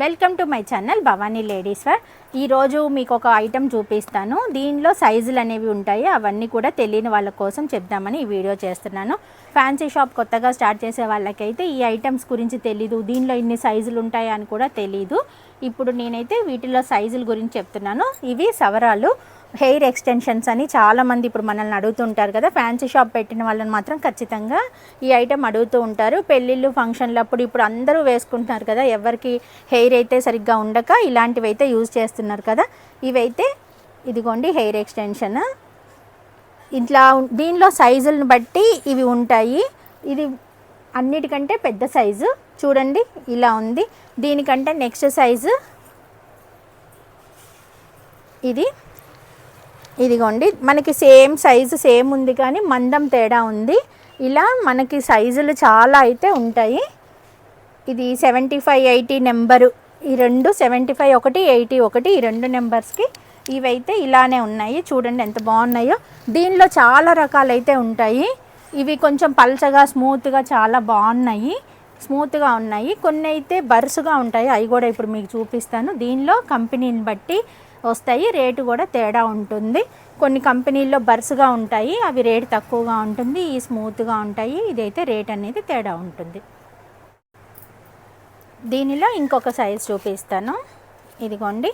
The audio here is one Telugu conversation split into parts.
Welcome to my channel Bhavani ladies where ఈరోజు మీకు ఒక ఐటెం చూపిస్తాను. దీనిలో సైజులు అనేవి ఉంటాయి. అవన్నీ కూడా తెలియని వాళ్ళ కోసం చెప్దామని ఈ వీడియో చేస్తున్నాను. ఫ్యాన్సీ షాప్ కొత్తగా స్టార్ట్ చేసే వాళ్ళకైతే ఈ ఐటమ్స్ గురించి తెలీదు. దీనిలో ఇన్ని సైజులు ఉంటాయి అని కూడా తెలీదు. ఇప్పుడు నేనైతే వీటిలో సైజుల గురించి చెప్తున్నాను. ఇవి సవరాలు. హెయిర్ ఎక్స్టెన్షన్స్ అని చాలామంది ఇప్పుడు మనల్ని అడుగుతుంటారు కదా. ఫ్యాన్సీ షాప్ పెట్టిన వాళ్ళని మాత్రం ఖచ్చితంగా ఈ ఐటెం అడుగుతూ ఉంటారు. పెళ్ళిళ్ళు ఫంక్షన్లు అప్పుడు ఇప్పుడు అందరూ వేసుకుంటున్నారు కదా. ఎవరికి హెయిర్ అయితే సరిగ్గా ఉండక ఇలాంటివి అయితే యూజ్ చేస్తున్నారు కదా. ఇవైతే ఇదిగోండి హెయిర్ ఎక్స్టెన్షన్. ఇట్లా దీనిలో సైజులను బట్టి ఇవి ఉంటాయి. ఇది అన్నిటికంటే పెద్ద సైజు. చూడండి ఇలా ఉంది. దీనికంటే నెక్స్ట్ సైజు. ఇది ఇదిగోండి మనకి సేమ్ సైజు సేమ్ ఉంది కానీ మందం తేడా ఉంది. ఇలా మనకి సైజులు చాలా అయితే ఉంటాయి. ఇది సెవెంటీ ఫైవ్ ఎయిటీ నెంబరు. ఈ రెండు సెవెంటీ ఫైవ్ ఒకటి ఎయిటీ ఒకటి ఈ రెండు నెంబర్స్కి ఇవైతే ఇలానే ఉన్నాయి. చూడండి ఎంత బాగున్నాయో. దీనిలో చాలా రకాలైతే ఉంటాయి. ఇవి కొంచెం పల్చగా స్మూత్గా చాలా బాగున్నాయి. స్మూత్గా ఉన్నాయి. కొన్ని అయితే బరుసుగా ఉంటాయి. అవి కూడా ఇప్పుడు మీకు చూపిస్తాను. దీనిలో కంపెనీని బట్టి వస్తాయి. రేటు కూడా తేడా ఉంటుంది. కొన్ని కంపెనీల్లో బరుసుగా ఉంటాయి. అవి రేటు తక్కువగా ఉంటుంది. ఈ స్మూత్గా ఉంటాయి. ఇదైతే రేట్ అనేది తేడా ఉంటుంది. దీనిలో ఇంకొక సైజ్ చూపిస్తాను. ఇదిగోండి.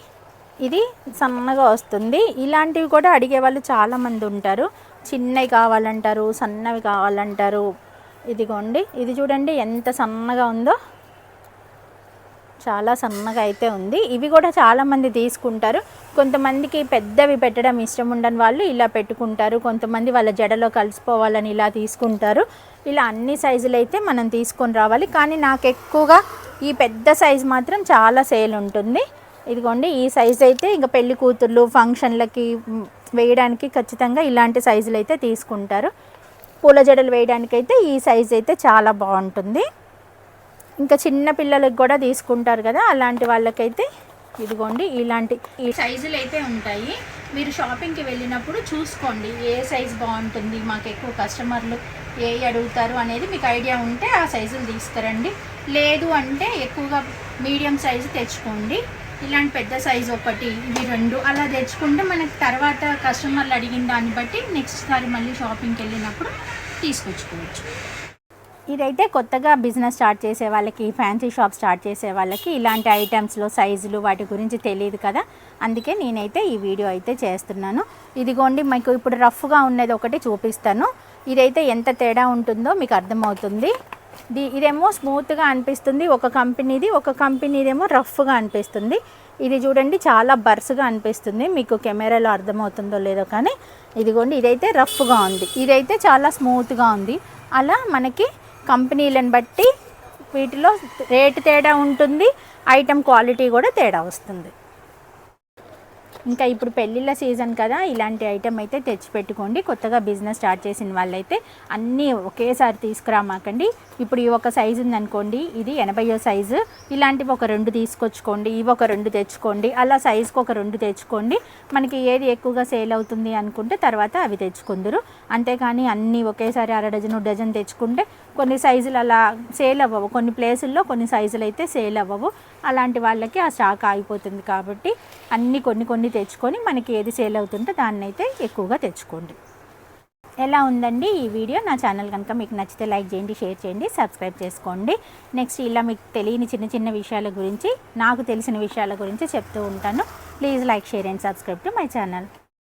ఇది సన్నగా వస్తుంది. ఇలాంటివి కూడా అడిగే వాళ్ళు చాలామంది ఉంటారు. చిన్నవి కావాలంటారు సన్నవి కావాలంటారు. ఇదిగోండి ఇది చూడండి ఎంత సన్నగా ఉందో. చాలా సన్నగా అయితే ఉంది. ఇవి కూడా చాలామంది తీసుకుంటారు. కొంతమందికి పెద్దవి పెట్టడం ఇష్టం ఉండని వాళ్ళు ఇలా పెట్టుకుంటారు. కొంతమంది వాళ్ళ జడలో కలిసిపోవాలని ఇలా తీసుకుంటారు. ఇలా అన్ని సైజులు అయితే మనం తీసుకొని రావాలి. కానీ నాకు ఎక్కువగా ఈ పెద్ద సైజు మాత్రం చాలా సేల్ ఉంటుంది. ఇదిగోండి ఈ సైజ్ అయితే ఇంకా పెళ్ళి కూతుర్లు ఫంక్షన్లకి వేయడానికి ఖచ్చితంగా ఇలాంటి సైజులు అయితే తీసుకుంటారు. పూల జడలు వేయడానికైతే ఈ సైజ్ అయితే చాలా బాగుంటుంది. ఇంకా చిన్న పిల్లలకు కూడా తీసుకుంటారు కదా అలాంటి వాళ్ళకైతే ఇదిగోండి ఇలాంటి ఈ సైజులు అయితే ఉంటాయి. మీరు షాపింగ్కి వెళ్ళినప్పుడు చూసుకోండి ఏ సైజ్ బాగుంటుంది మాకు ఎక్కువ కస్టమర్లు ఏ అడుగుతారు అనేది మీకు ఐడియా ఉంటే ఆ సైజులు తీసుకురండి. లేదు అంటే ఎక్కువగా మీడియం సైజు తెచ్చుకోండి. ఇలాంటి పెద్ద సైజు ఒకటి ఇవి రెండు అలా తెచ్చుకుంటే మనకి తర్వాత కస్టమర్లు అడిగిన దాన్ని బట్టి నెక్స్ట్ సారి మళ్ళీ షాపింగ్కి వెళ్ళినప్పుడు తీసుకొచ్చుకోవచ్చు. ఇదైతే కొత్తగా బిజినెస్ స్టార్ట్ చేసే వాళ్ళకి ఫ్యాన్సీ షాప్ స్టార్ట్ చేసే వాళ్ళకి ఇలాంటి ఐటమ్స్లో సైజులు వాటి గురించి తెలియదు కదా? అందుకే నేనైతే ఈ వీడియో అయితే చేస్తున్నాను. ఇదిగోండి మీకు ఇప్పుడు రఫ్గా ఉన్నది ఒకటి చూపిస్తాను. ఇదైతే ఎంత తేడా ఉంటుందో మీకు అర్థమవుతుంది. ఇదేమో స్మూత్గా అనిపిస్తుంది. ఒక కంపెనీది ఒక కంపెనీదేమో రఫ్గా అనిపిస్తుంది. ఇది చూడండి చాలా బర్స్గా అనిపిస్తుంది. మీకు కెమెరాలో అర్థమవుతుందో లేదో కానీ ఇదిగోండి ఇదైతే రఫ్గా ఉంది. ఇదైతే చాలా స్మూత్గా ఉంది. అలా మనకి కంపెనీలను బట్టి వీటిలో రేటు తేడా ఉంటుంది. ఐటెం క్వాలిటీ కూడా తేడా వస్తుంది. ఇంకా ఇప్పుడు పెళ్ళిళ్ళ సీజన్ కదా ఇలాంటి ఐటెం అయితే తెచ్చిపెట్టుకోండి. కొత్తగా బిజినెస్ స్టార్ట్ చేసిన వాళ్ళైతే అన్నీ ఒకేసారి తీసుకురామాకండి. ఇప్పుడు ఈ ఒక సైజు ఉందనుకోండి ఇది ఎనభైయో సైజు ఇలాంటివి ఒక రెండు తీసుకొచ్చుకోండి ఇవి ఒక రెండు తెచ్చుకోండి అలా సైజుకి ఒక రెండు తెచ్చుకోండి. మనకి ఏది ఎక్కువగా సేల్ అవుతుంది అనుకుంటే తర్వాత అవి తెచ్చుకుందరు. అంతేకాని అన్నీ ఒకేసారి అర డజను డజన్ తెచ్చుకుంటే కొన్ని సైజులు అలా సేల్ అవ్వవు. కొన్ని ప్లేసుల్లో కొన్ని సైజులు అయితే సేల్ అవ్వవు. అలాంటి వాళ్ళకి ఆ స్టాక్ ఆగిపోతుంది కాబట్టి అన్నీ కొన్ని కొన్ని తెచ్చుకొని మనకి ఏది సేల్ అవుతుంటే దాన్ని అయితే ఎక్కువగా తెచ్చుకోండి. ఎలా ఉందండి ఈ వీడియో? నా ఛానల్ కనుక మీకు నచ్చితే లైక్ చేయండి షేర్ చేయండి సబ్స్క్రైబ్ చేసుకోండి. నెక్స్ట్ ఇలా మీకు తెలియని చిన్న చిన్న విషయాల గురించి నాకు తెలిసిన విషయాల గురించి చెప్తూ ఉంటాను. Please like share and subscribe to my channel.